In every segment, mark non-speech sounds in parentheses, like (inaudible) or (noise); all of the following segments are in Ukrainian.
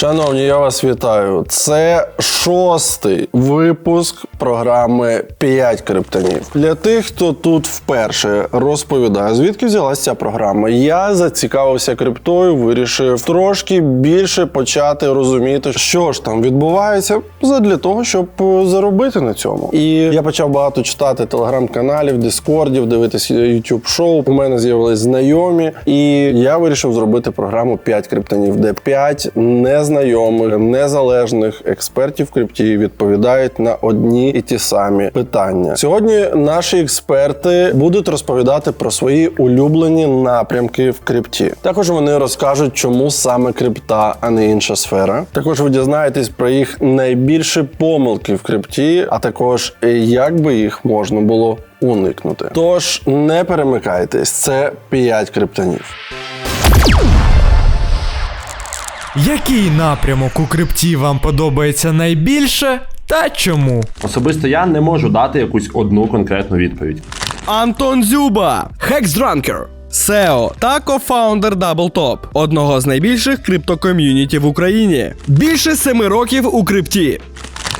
Шановні, я вас вітаю. Це шостий випуск програми «5 криптонів. Для тих, хто тут вперше розповідає, звідки взялася ця програма. Я зацікавився криптою, вирішив трошки більше почати розуміти, що ж там відбувається, задля того, щоб заробити на цьому. І я почав багато читати телеграм-каналів, дискордів, дивитися youtube шоу. У мене з'явились знайомі, і я вирішив зробити програму «5 криптонів, де 5 незнайомих, незалежних експертів крипті відповідають на одні і ті самі питання. Сьогодні наші експерти будуть розповідати про свої улюблені напрямки в крипті. Також вони розкажуть, чому саме крипта, а не інша сфера. Також ви дізнаєтесь про їх найбільші помилки в крипті, а також як би їх можна було уникнути. Тож не перемикайтесь, це 5 криптонів. Який напрямок у крипті вам подобається найбільше та чому? Особисто я не можу дати якусь одну конкретну відповідь. Антон Зюба, хекс-дранкер, SEO та кофаундер DoubleTop, одного з найбільших криптоком'юніті в Україні. Більше семи років у крипті.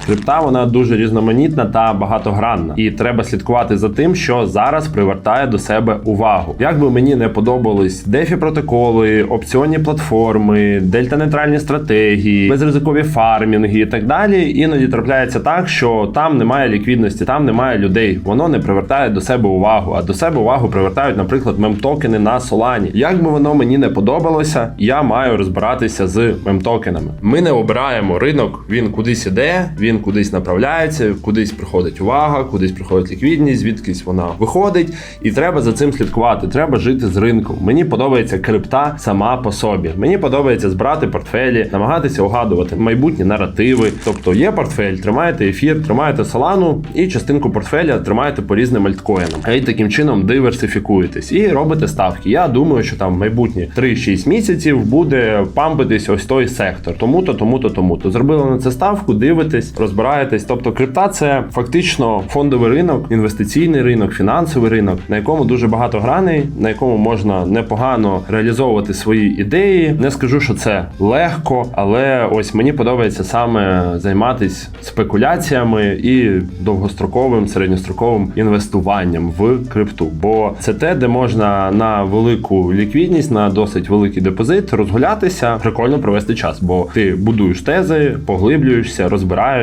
Крипта вона дуже різноманітна та багатогранна, і треба слідкувати за тим, що зараз привертає до себе увагу. Як би мені не подобались дефі протоколи, опціонні платформи, дельтанейтральні стратегії, безризикові фармінги і так далі. Іноді трапляється так, що там немає ліквідності, там немає людей. Воно не привертає до себе увагу. А до себе увагу привертають, наприклад, мемтокени на Солані. Як би воно мені не подобалося, я маю розбиратися з мемтокенами. Ми не обираємо ринок, він кудись іде, він кудись направляється, кудись приходить увага, кудись приходить ліквідність, звідкись вона виходить, і треба за цим слідкувати. Треба жити з ринком. Мені подобається крипта сама по собі. Мені подобається збирати портфелі, намагатися угадувати майбутні наративи. Тобто є портфель, тримаєте ефір, тримаєте солану, і частинку портфеля тримаєте по різним альткоїнам. Й таким чином диверсифікуєтесь і робите ставки. Я думаю, що там майбутні 3-6 місяців буде пампитись ось той сектор. Тому-то, тому-то, тому-то. Зробили на це ставку, дивитесь, розбираєтесь. Тобто, крипта це фактично фондовий ринок, інвестиційний ринок, фінансовий ринок, на якому дуже багато граней, на якому можна непогано реалізовувати свої ідеї. Не скажу, що це легко, але ось мені подобається саме займатися спекуляціями і довгостроковим, середньостроковим інвестуванням в крипту. Бо це те, де можна на велику ліквідність, на досить великий депозит розгулятися, прикольно провести час, бо ти будуєш тези, поглиблюєшся,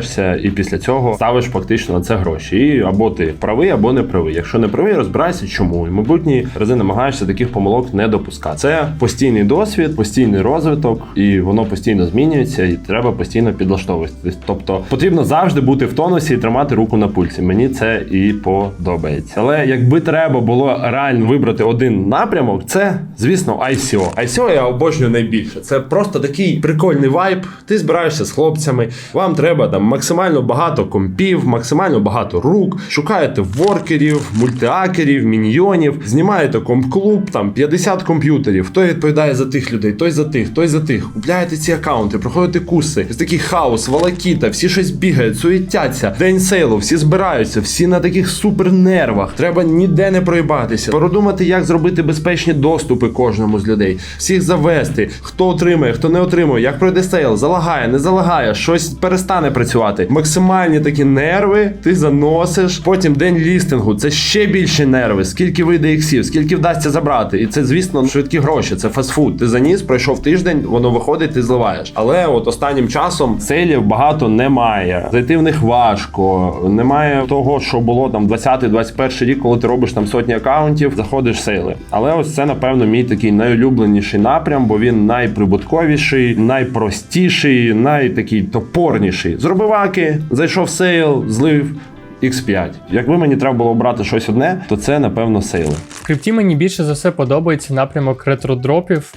розбираєшся, і після цього ставиш фактично на це гроші. І або ти правий, або не правий. Якщо не правий, розбирайся, чому і майбутні рази намагаєшся таких помилок не допускати. Це постійний досвід, постійний розвиток, і воно постійно змінюється, і треба постійно підлаштовуватися. Тобто потрібно завжди бути в тонусі і тримати руку на пульсі. Мені це і подобається. Але якби треба було реально вибрати один напрямок, це звісно ICO. ICO я обожнюю найбільше. Це просто такий прикольний вайб. Ти збираєшся з хлопцями. Вам треба там максимально багато компів, максимально багато рук. Шукаєте воркерів, мультиакерів, міньйонів, знімаєте комп-клуб, там 50 комп'ютерів. Хто відповідає за тих людей, той за тих, той за тих. Купляєте ці аккаунти, проходите курси. Ось такий хаос, волокіта, всі щось бігають, суетяться. День сейлу, всі збираються, всі на таких супер нервах. Треба ніде не проїбатися. Продумати, як зробити безпечні доступи кожному з людей, всіх завести, хто отримає, хто не отримує, як пройде сейл, залагає, не залагає, щось перестане працювати. Максимальні такі нерви ти заносиш. Потім день лістингу. Це ще більше нерви. Скільки вийде іксів, скільки вдасться забрати. І це, звісно, швидкі гроші. Це фастфуд. Ти заніс, пройшов тиждень, воно виходить, ти зливаєш. Але от останнім часом сейлів багато немає. Зайти в них важко. Немає того, що було там 20-21 рік, коли ти робиш там сотні акаунтів, заходиш в сейли. Але ось це, напевно, мій такий найулюбленіший напрям, бо він найприбутковіший, найпростіший, найтакий топорніший. Зробив аки, зайшов сейл, злив. X5. Якби мені треба було обрати щось одне, то це напевно сейли. В крипті мені більше за все подобається напрямок ретродропів.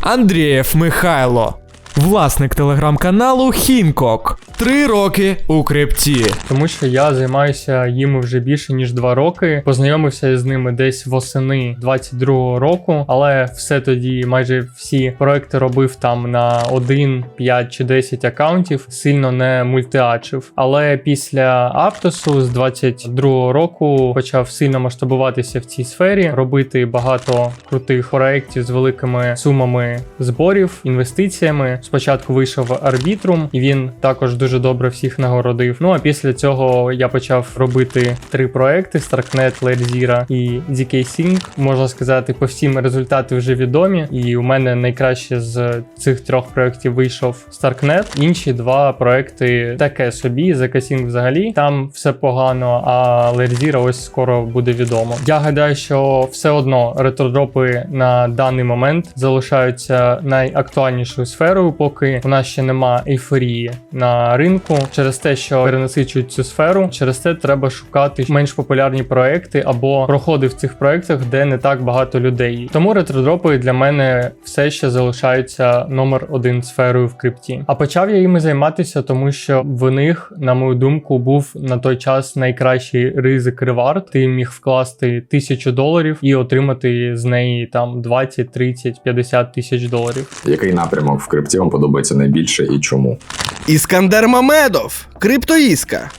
Андрієв Михайло, власник телеграм-каналу Хінкок. Три роки у крипті. Тому що я займаюся їми вже більше ніж два роки. Познайомився з ними десь восени 22-го року, але все тоді, майже всі проекти робив там на 1, 5 чи 10 акаунтів, сильно не мультиачив. Але після Аптосу з 22-го року почав сильно масштабуватися в цій сфері, робити багато крутих проєктів з великими сумами зборів, інвестиціями. Спочатку вийшов Arbitrum, і він також дуже добре всіх нагородив. Ну а після цього я почав робити три проекти: Starknet, LairZero і DK Sync. Можна сказати, по всім результати вже відомі. І у мене найкраще з цих трьох проєктів вийшов Starknet. Інші два проекти таке собі. ZK Sync взагалі там все погано. А LairZero ось скоро буде відомо. Я гадаю, що все одно ретродропи на даний момент залишаються найактуальнішою сферою, поки у нас ще нема ейфорії на ринку. Через те, що перенасичують цю сферу, через це треба шукати менш популярні проекти або проходи в цих проектах, де не так багато людей. Тому ретродропи для мене все ще залишаються номер один сферою в крипті. А почав я їми займатися, тому що в них, на мою думку, був на той час найкращий ризик ревард. Ти міг вкласти тисячу доларів і отримати з неї там 20, 30, 50 тисяч доларів. Який напрямок в крипті вам подобається найбільше і чому? Іскандер Мамедов, Криптоїска.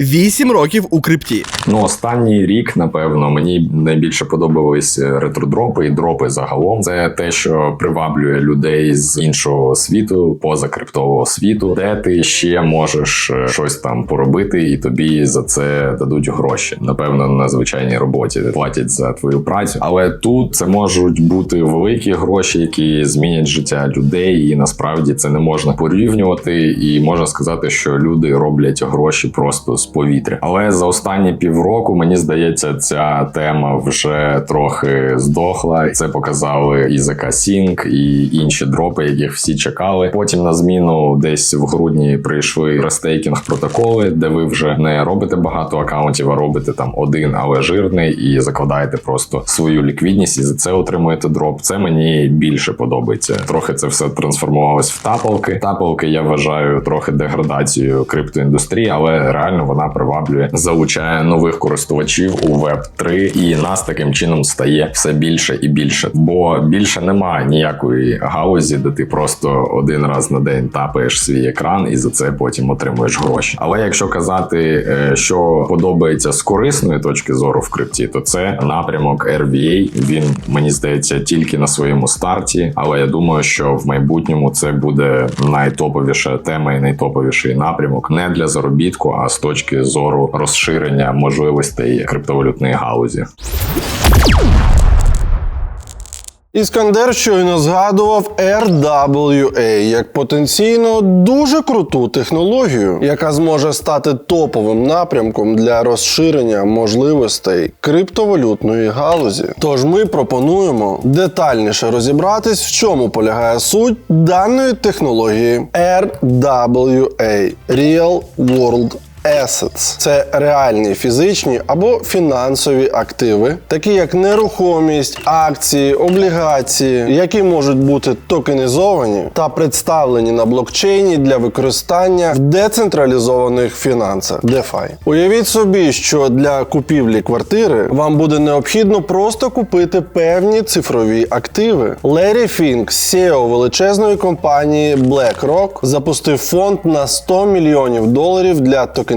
8 років у крипті. Ну, останній рік, напевно, мені найбільше подобались ретродропи і дропи загалом. Це те, що приваблює людей з іншого світу, поза криптового світу, де ти ще можеш е, щось там поробити, і тобі за це дадуть гроші. Напевно, на звичайній роботі платять за твою працю. Але тут це можуть бути великі гроші, які змінять життя людей, і насправді це не можна порівнювати. І можна сказати, що люди роблять гроші просто з повітря. Але за останні півроку мені здається, ця тема вже трохи здохла. Це показали і Sync, і інші дропи, яких всі чекали. Потім на зміну десь в грудні прийшли рестейкінг протоколи, де ви вже не робите багато акаунтів, а робите там один, але жирний, і закладаєте просто свою ліквідність, і за це отримуєте дроп. Це мені більше подобається. Трохи це все трансформувалось в тапалки. Тапалки я вважаю трохи деградацією криптоіндустрії, але реально вона приваблює, залучає нових користувачів у web 3 і нас таким чином стає все більше і більше. Бо більше немає ніякої галузі, де ти просто один раз на день тапаєш свій екран і за це потім отримуєш гроші. Але якщо казати, е, що подобається з корисної точки зору в крипті, то це напрямок RVA. Він мені здається тільки на своєму старті, але я думаю, що в майбутньому це буде найтоповіша тема і найтоповіший напрямок не для заробітку, а з точки зору розширення можливостей криптовалютної галузі. Іскандер щойно згадував RWA як потенційно дуже круту технологію, яка зможе стати топовим напрямком для розширення можливостей криптовалютної галузі. Тож ми пропонуємо детальніше розібратись, в чому полягає суть даної технології RWA – Real World Assets – це реальні фізичні або фінансові активи, такі як нерухомість, акції, облігації, які можуть бути токенізовані та представлені на блокчейні для використання в децентралізованих фінансах DeFi. Уявіть собі, що для купівлі квартири вам буде необхідно просто купити певні цифрові активи. Лері Фінк, CEO величезної компанії BlackRock, запустив фонд на 100 мільйонів доларів для токенізації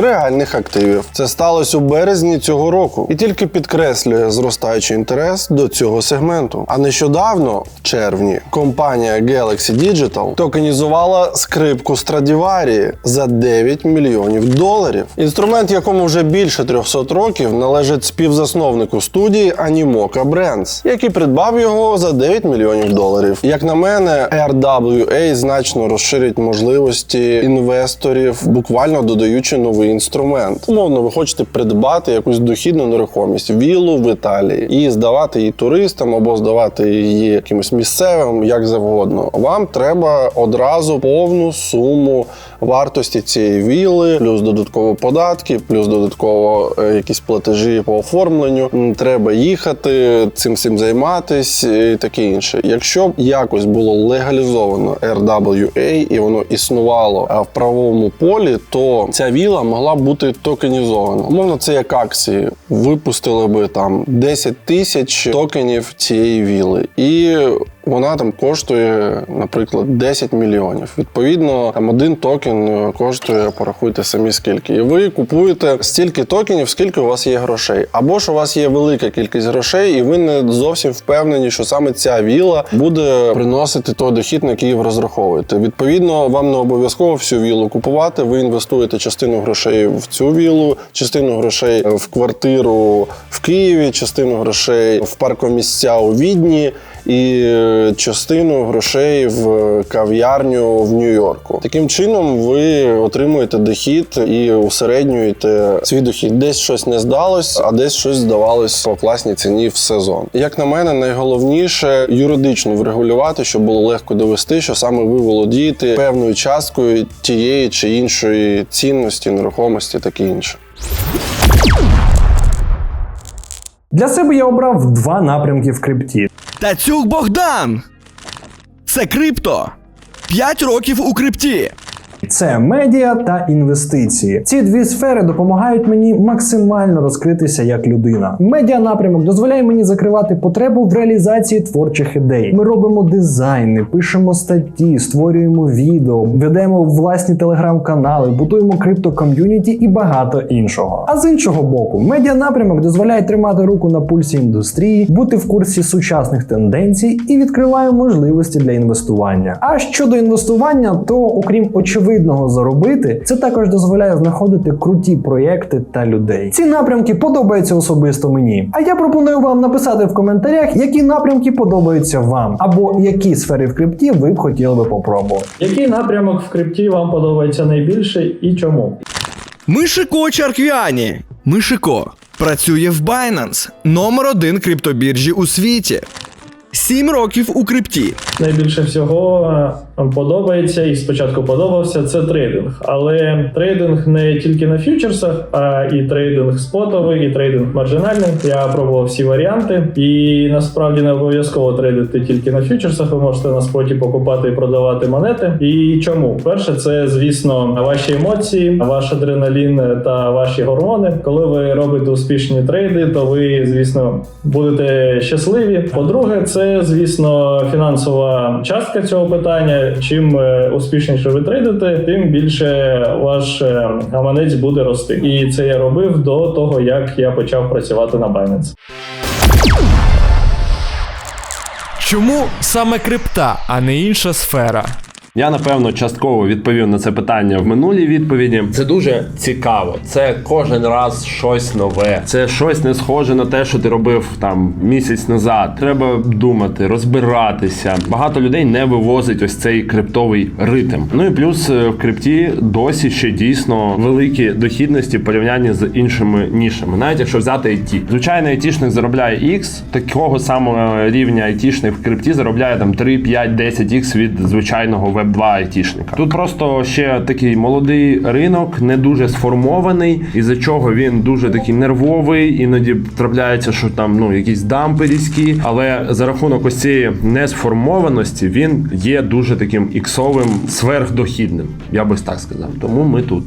реальних активів. Це сталося у березні цього року і тільки підкреслює зростаючий інтерес до цього сегменту. А нещодавно, в червні, компанія Galaxy Digital токенізувала скрипку Stradivarius за 9 мільйонів доларів. Інструмент, якому вже більше 300 років, належить співзасновнику студії Animoca Brands, який придбав його за 9 мільйонів доларів. Як на мене, RWA значно розширить можливості інвесторів буквально додаючи новий інструмент. Умовно, ви хочете придбати якусь дохідну нерухомість, віллу в Італії і здавати її туристам або здавати її якимось місцевим, як завгодно. Вам треба одразу повну суму вартості цієї вілли, плюс додатково податки, плюс додатково е, якісь платежі по оформленню. Треба їхати, цим всім займатись і таке інше. Якщо б якось було легалізовано RWA і воно існувало в правовому полі, то ця віла могла б бути токенізована. Умовно, це як акції. Випустили би там 10 тисяч токенів цієї віли, і вона там коштує, наприклад, 10 мільйонів. Відповідно, там один токен е, коштує, порахуйте самі скільки. І ви купуєте стільки токенів, скільки у вас є грошей. Або ж у вас є велика кількість грошей, і ви не зовсім впевнені, що саме ця віла буде приносити той дохід, на який ви розраховуєте. Відповідно, вам не обов'язково всю вілу купувати. Ви інвестуєте частину грошей в цю вілу, частину грошей в квартиру в Києві, частину грошей в паркомісця у Відні і е, частину грошей в кав'ярню в Нью-Йорку. Таким чином ви отримуєте дохід і усереднюєте свій дохід. Десь щось не здалось, а десь щось здавалось по класній ціні в сезон. Як на мене, найголовніше юридично врегулювати, щоб було легко довести, що саме ви володієте певною часткою тієї чи іншої цінності, нерухомості, таке інше. Для себе я обрав два напрямки в крипті. Тацюк Богдан! Це крипто. 5 років у крипті. Це медіа та інвестиції. Ці дві сфери допомагають мені максимально розкритися як людина. Медіа напрямок дозволяє мені закривати потребу в реалізації творчих ідей. Ми робимо дизайни, пишемо статті, створюємо відео, ведемо власні телеграм-канали, будуємо криптоком'юніті і багато іншого. А з іншого боку, медіа напрямок дозволяє тримати руку на пульсі індустрії, бути в курсі сучасних тенденцій і відкриває можливості для інвестування. А щодо інвестування, то окрім очевидного заробити, це також дозволяє знаходити круті проєкти та людей. Ці напрямки подобаються особисто мені. А я пропоную вам написати в коментарях, які напрямки подобаються вам, або які сфери в крипті ви б хотіли би попробувати. Який напрямок в крипті вам подобається найбільше і чому? Мишико Чарквяні. Мишико працює в Binance, номер один криптобіржі у світі. 7 років у крипті. Найбільше всього е, подобається і спочатку подобався це трейдинг. Але трейдинг не тільки на фьючерсах, а і трейдинг спотовий, і трейдинг маржинальний. Я пробував всі варіанти, і насправді не обов'язково трейдити тільки на фьючерсах. Ви можете на споті покупати і продавати монети. І чому? Перше, це звісно ваші емоції, ваш адреналін та ваші гормони. Коли ви робите успішні трейди, то ви, звісно, будете щасливі. По-друге, це звісно фінансова частка цього питання. Чим е, успішніше ви трейдите, тим більше ваш е, гаманець буде рости. І це я робив до того, як я почав працювати на Binance. Чому саме крипта, а не інша сфера? Я напевно частково відповів на це питання в минулій відповіді. Це дуже цікаво. Це кожен раз щось нове. Це щось не схоже на те, що ти робив там місяць назад. Треба думати, розбиратися. Багато людей не вивозить ось цей криптовий ритм. Ну і плюс е, в крипті досі ще дійсно великі дохідності в порівнянні з іншими нішами. Навіть якщо взяти IT. Звичайно, айтішник заробляє X, такого самого рівня айтішник в крипті заробляє там 3, 5, 10 X від звичайного веб 2 айтішника. Тут просто ще такий молодий ринок, не дуже сформований, із-за чого він дуже такий нервовий, іноді трапляється, що там ну якісь дампи різкі, але за рахунок ось цієї несформованості він є дуже таким іксовим сверхдохідним. Я би так сказав. Тому ми тут.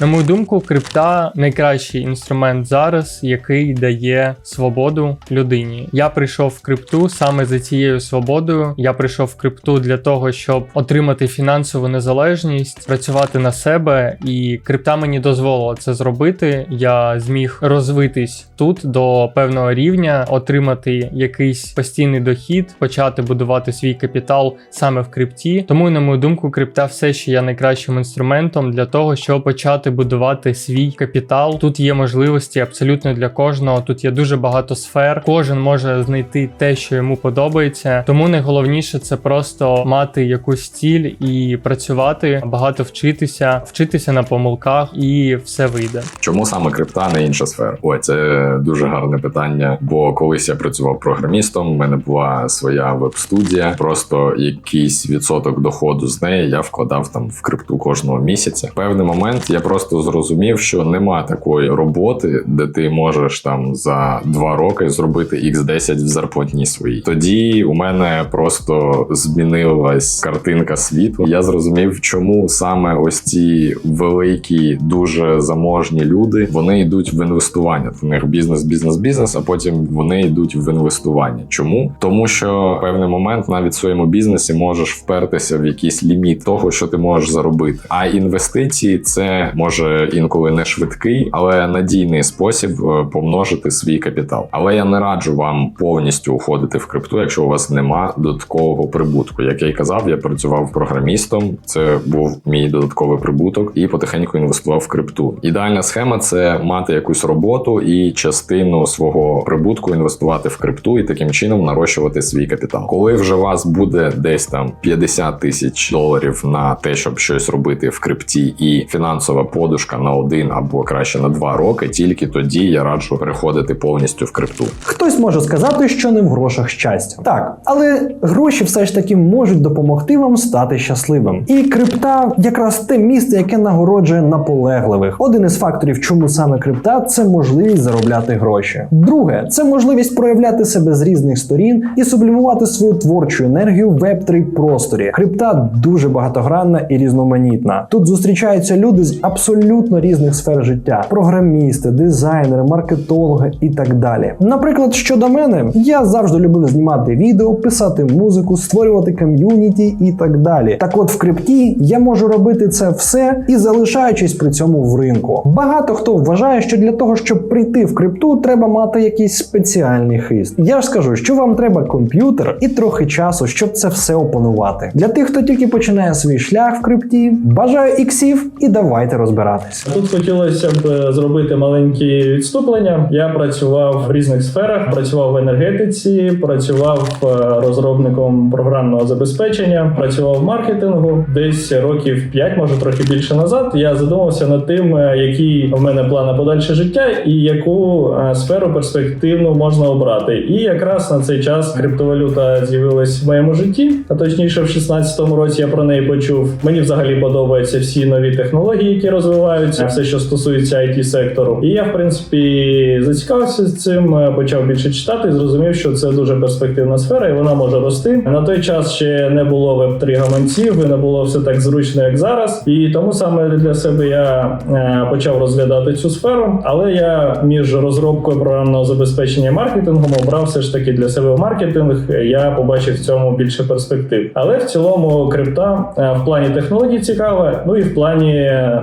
На мою думку, крипта найкращий інструмент зараз, який дає свободу людині. Я прийшов в крипту саме за цією свободою. Я прийшов в крипту для того, щоб отримати фінансову незалежність, працювати на себе, і крипта мені дозволила це зробити. Я зміг розвитись тут до певного рівня, отримати якийсь постійний дохід, почати будувати свій капітал саме в крипті. Тому, на мою думку, крипта все ще є найкращим інструментом для того, щоб почати будувати свій капітал. Тут є можливості абсолютно для кожного. Тут є дуже багато сфер. Кожен може знайти те, що йому подобається. Тому найголовніше це просто мати якусь ціль і працювати, багато вчитися, вчитися на помилках, і все вийде. Чому саме крипта, не інша сфера? Ой, це дуже гарне питання. Бо колись я працював програмістом, в мене була своя веб-студія. Просто якийсь відсоток доходу з неї я вкладав там в крипту кожного місяця. Певний момент я просто зрозумів, що нема такої роботи, де ти можеш там за два роки зробити x10 в зарплатні своїй. Тоді у мене просто змінилась картинка світу. Я зрозумів, чому саме ось ці великі, дуже заможні люди вони йдуть в інвестування. У них бізнес, бізнес, бізнес, а потім вони йдуть в інвестування. Чому? Тому що в певний момент навіть в своєму бізнесі можеш впертися в якийсь ліміт того, що ти можеш заробити. А інвестиції це може інколи не швидкий, але надійний спосіб е, помножити свій капітал. Але я не раджу вам повністю уходити в крипту, якщо у вас нема додаткового прибутку. Як я й казав, я працював програмістом. Це був мій додатковий прибуток, і потихеньку інвестував в крипту. Ідеальна схема це мати якусь роботу і частину свого прибутку інвестувати в крипту, і таким чином нарощувати свій капітал. Коли вже вас буде десь там 50 тисяч доларів на те, щоб щось робити в крипті, і фінансова подушка на один або краще на два роки, тільки тоді я раджу переходити повністю в крипту. Хтось може сказати, що не в грошах щастя. Так, але гроші все ж таки можуть допомогти вам стати щасливим. І крипта якраз те місце, яке нагороджує наполегливих. Один із факторів, чому саме крипта, це можливість заробляти гроші. Друге, це можливість проявляти себе з різних сторін і сублімувати свою творчу енергію в web 3 просторі. Крипта дуже багатогранна і різноманітна. Тут зустрічаються люди з абсолютно різних сфер життя: програмісти, дизайнери, маркетологи і так далі. Наприклад, щодо мене, я завжди любив знімати відео, писати музику, створювати ком'юніті і так далі. Так от в крипті я можу робити це все і залишаючись при цьому в ринку. Багато хто вважає, що для того, щоб прийти в крипту, треба мати якийсь спеціальний хист. Я ж скажу, що вам треба комп'ютер і трохи часу, щоб це все опанувати. Для тих, хто тільки починає свій шлях в крипті, бажаю іксів і давайте розбиратись. Тут хотілося б е, зробити маленькі відступлення. Я працював в різних сферах, працював в енергетиці, працював е, розробником програмного забезпечення, працював в маркетингу. Десь років 5, може трохи більше назад. Я задумався над тим, е, які в мене плани подальше життя і яку сферу перспективну можна обрати. І якраз на цей час криптовалюта з'явилась в моєму житті, а точніше, в 16-му році я про неї почув. Мені взагалі подобаються всі нові технології, які розвиваються, все, що стосується it сектору. І я, в принципі, зацікавився цим, е, почав більше читати і зрозумів, що це дуже перспективна сфера, і вона може рости. На той час ще не було веб 3 гаманців, і не було все так зручно, як зараз. І тому саме для себе я е, почав розглядати цю сферу. Але я між розробкою програмного забезпечення і маркетингом обрав все ж таки для себе маркетинг. Я побачив в цьому більше перспектив. Але в цілому крипта е, в плані технологій цікава, ну і в плані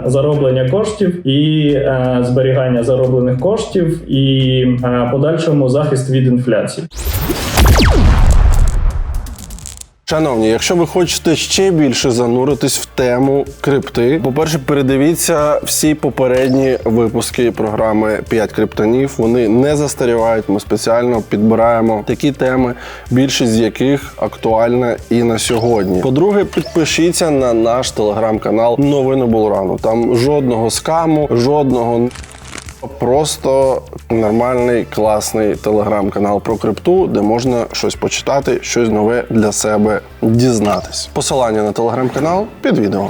зароблення коштів і е, зберігання зароблених коштів, і е, подальшому захист від інфляції. Шановні, якщо ви хочете ще більше зануритись в тему крипти, по-перше, передивіться всі попередні випуски програми «5 криптонів. Вони не застарівають. Ми спеціально підбираємо такі теми, більшість з яких актуальна і на сьогодні. По-друге, підпишіться на наш телеграм-канал Новини Булрану. Там жодного скаму, жодного Просто нормальний класний телеграм-канал про крипту, де можна щось почитати, щось нове для себе дізнатись. Посилання на телеграм-канал під відео.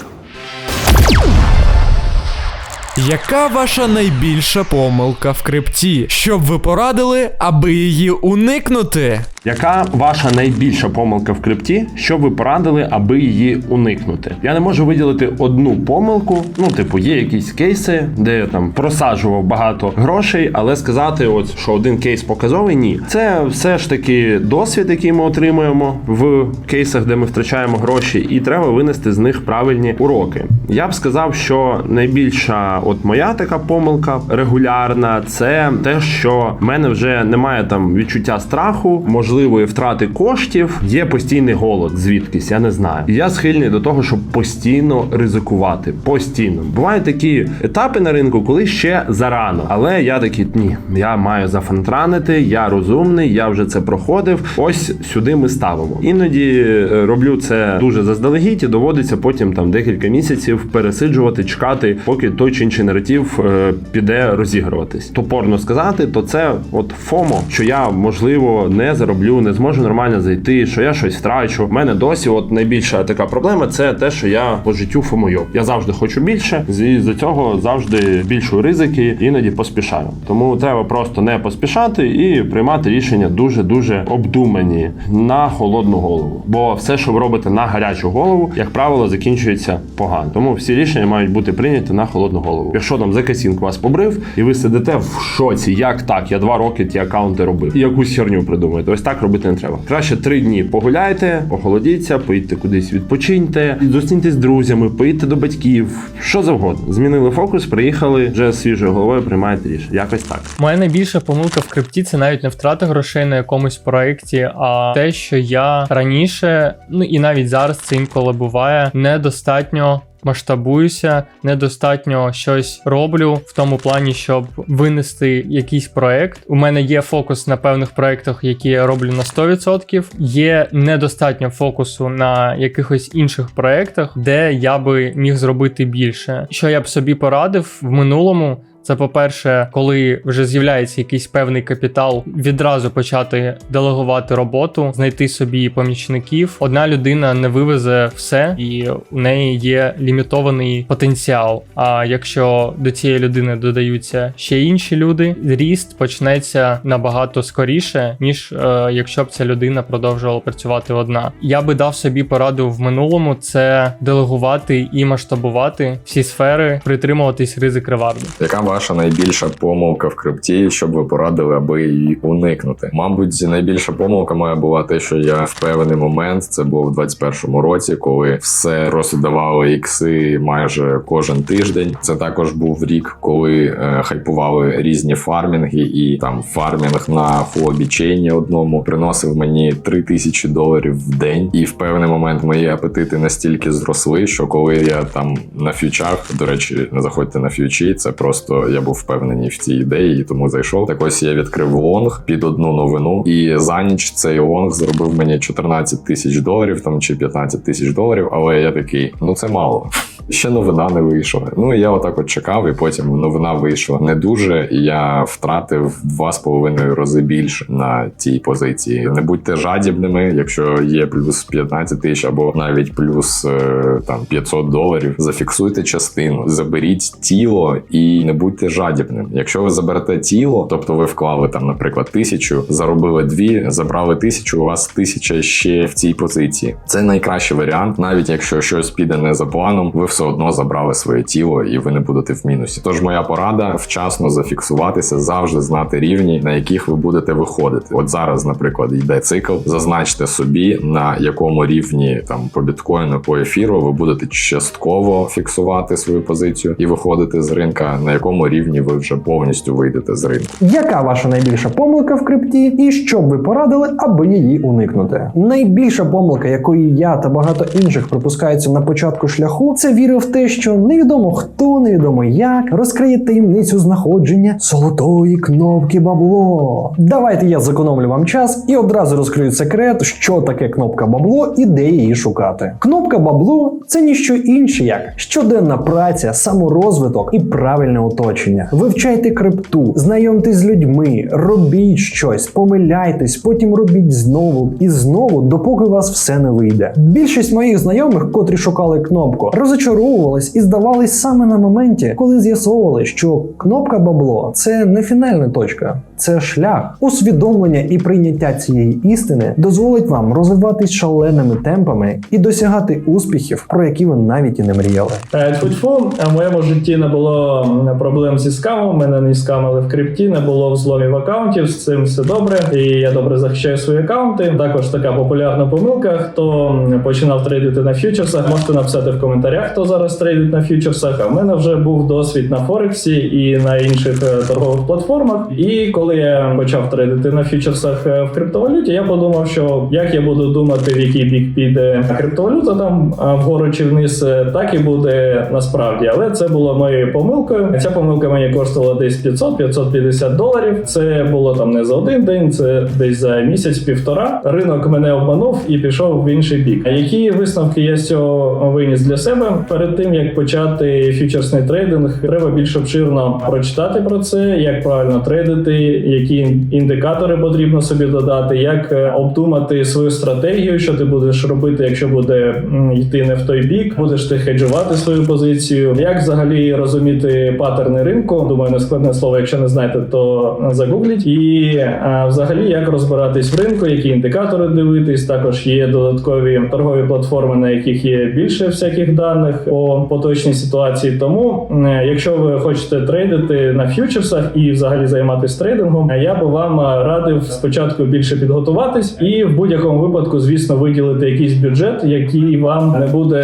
Яка ваша найбільша помилка в крипті? Що б ви порадили, аби її уникнути? Яка ваша найбільша помилка в крипті? Що ви порадили, аби її уникнути? Я не можу виділити одну помилку. Ну, типу, є якісь кейси, де я там просаджував багато грошей, але сказати, от що один кейс показовий, ні. Це все ж таки досвід, який ми отримуємо в кейсах, де ми втрачаємо гроші, і треба винести з них правильні уроки. Я б сказав, що найбільша, от моя така помилка регулярна, це те, що в мене вже немає там відчуття страху, можливо. Можливої втрати коштів є постійний голод, звідкись, я не знаю. Я схильний до того, щоб постійно ризикувати. Постійно. Бувають такі етапи на ринку, коли ще зарано. Але я такий, ні, я маю зафантранити, я розумний, я вже це проходив. Ось сюди ми ставимо. Іноді е, роблю це дуже заздалегідь і доводиться потім там декілька місяців пересиджувати, чекати, поки той чи інший наратив е, піде розігруватись. Топорно сказати, то це от ФОМО, що я можливо не зароблю, не зможу нормально зайти, що я щось втрачу. У мене досі, от найбільша така проблема, це те, що я по життю фомойоб. Я завжди хочу більше, і з цього завжди збільшую ризики, іноді поспішаю. Тому треба просто не поспішати і приймати рішення дуже дуже обдумані на холодну голову. Бо все, що ви робите на гарячу голову, як правило, закінчується погано. Тому всі рішення мають бути прийняті на холодну голову. Якщо там Закасінк вас побрив, і ви сидите в шоці, як так? Я два роки ті акаунти робив. І якусь херню придумаєте. Ось так робити не треба. Краще три дні погуляйте, охолодіться, поїдьте кудись, відпочиньте, зустріньтесь з друзями, поїдьте до батьків, що завгодно. Змінили фокус, приїхали вже свіжою головою, приймаєте рішення. Якось так. Моя найбільша помилка в крипті це навіть не втрата грошей на якомусь проєкті, а те, що я раніше, ну і навіть зараз це інколи буває, недостатньо. Масштабуюся, недостатньо щось роблю в тому плані, щоб винести якийсь проект. У мене є фокус на певних проектах, які я роблю на 100%. Є недостатньо фокусу на якихось інших проектах, де я би міг зробити більше. Що я б собі порадив в минулому. Це по-перше, коли вже з'являється якийсь певний капітал, відразу почати делегувати роботу, знайти собі помічників. Одна людина не вивезе все, і у неї є лімітований потенціал. А якщо до цієї людини додаються ще інші люди, ріст почнеться набагато скоріше, ніж е, якщо б ця людина продовжувала працювати одна. Я би дав собі пораду в минулому це делегувати і масштабувати всі сфери, притримуватись ризик реварду. Яка ваша найбільша помилка в крипті, щоб ви порадили, аби її уникнути? Мабуть, найбільша помилка моя була те, що я в певний момент, це було в 21-му році, коли все просто давали ікси майже кожен тиждень. Це також був рік, коли е, хайпували різні фармінги, і там фармінг на флобі чейні одному приносив мені 3000 доларів в день. І в певний момент мої апетити настільки зросли, що коли я там на фьючах, до речі, не заходьте на фьючі, це просто я був впевнений в цій ідеї, і тому зайшов. Так ось я відкрив лонг під одну новину, і за ніч цей лонг зробив мені 14 тисяч доларів там чи 15 тисяч доларів. Але я такий, ну це мало. Ще новина не вийшла. Ну і я отак от чекав, і потім новина вийшла не дуже. І я втратив два з половиною рази більше на тій позиції. Не будьте жадібними, якщо є плюс 15 тисяч або навіть плюс е, там 500 доларів. Зафіксуйте частину, заберіть тіло і не будьте жадібним. Якщо ви заберете тіло, тобто ви вклали там, наприклад, тисячу, заробили дві, забрали тисячу, у вас тисяча ще в цій позиції. Це найкращий варіант, навіть якщо щось піде не за планом, ви все одно забрали своє тіло і ви не будете в мінусі. Тож моя порада вчасно зафіксуватися, завжди знати рівні, на яких ви будете виходити. От зараз, наприклад, йде цикл. Зазначте собі на якому рівні там по біткоїну, по ефіру ви будете частково фіксувати свою позицію і виходити з ринка, на якому рівні ви вже повністю вийдете з ринку. Яка ваша найбільша помилка в крипті, і що б ви порадили, аби її уникнути? Найбільша помилка, якої я та багато інших припускаються на початку шляху, це віра в те, що невідомо хто, невідомо як розкриє таємницю знаходження золотої кнопки бабло. Давайте я зекономлю вам час і одразу розкрию секрет, що таке кнопка бабло і де її шукати. Кнопка бабло це ніщо інше, як щоденна праця, саморозвиток і правильне оточення. Вивчайте крипту, знайомтесь з людьми, робіть щось, помиляйтесь, потім робіть знову і знову, допоки у вас все не вийде. Більшість моїх знайомих, котрі шукали кнопку, розочаровувались і здавались саме на моменті, коли з'ясовували, що кнопка бабло це не фінальна точка. Це шлях. Усвідомлення і прийняття цієї істини дозволить вам розвиватись шаленими темпами і досягати успіхів, про які ви навіть і не мріяли. Е, Тьфу-тьфу, в моєму житті не було м, проблем зі скамом, мене не скамили в крипті, не було взломів аккаунтів, з цим все добре. І я добре захищаю свої аккаунти. Також така популярна помилка. Хто починав трейдити на фьючерсах, можете написати в коментарях, хто зараз трейдить на фьючерсах. А в мене вже був досвід на Форексі і на інших е, торгових платформах. І коли я почав трейдити на фьючерсах е, в криптовалюті, я подумав, що як я буду думати, в який бік піде криптовалюта там вгору чи вниз, е, так і буде насправді. Але це було моєю помилкою. Ця помилка мені коштувала десь 500-550 доларів. Це було там не за один день, це десь за місяць-півтора. Ринок мене обманув і пішов в інший бік. А які висновки я з цього виніс для себе перед тим, як почати фьючерсний трейдинг, треба більш обширно прочитати про це, як правильно трейдити, які індикатори потрібно собі додати, як е, обдумати свою стратегію, що ти будеш робити, якщо буде йти не в той бік, будеш ти хеджувати свою позицію, як взагалі розуміти паттерни ринку. Думаю, не складне слово, якщо не знаєте, то загугліть. І е, взагалі як розбиратись в ринку, які індикатори дивитись. Також є додаткові торгові платформи, на яких є більше всяких даних по поточній ситуації. Тому, якщо ви хочете трейдити на фьючерсах і взагалі займатися трейдингом, я би вам радив спочатку більше підготуватись і в будь-якому випадку, звісно, виділити якийсь бюджет, який вам не буде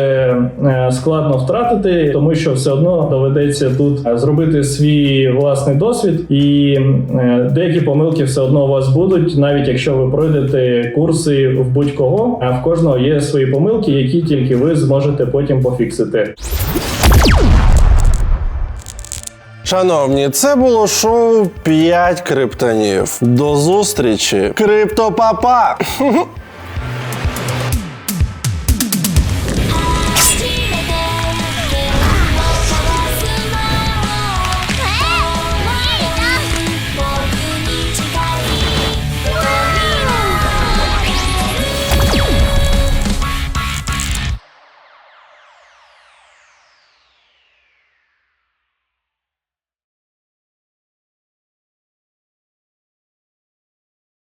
е, складно втратити, тому що все одно доведеться тут е, зробити свій власний досвід, і е, деякі помилки все одно у вас будуть, навіть якщо ви пройдете курси в будь-кого, а в кожного є свої помилки, які тільки ви зможете потім пофіксити. Шановні, це було шоу 5 криптонів. До зустрічі, криптопапа! (laughs)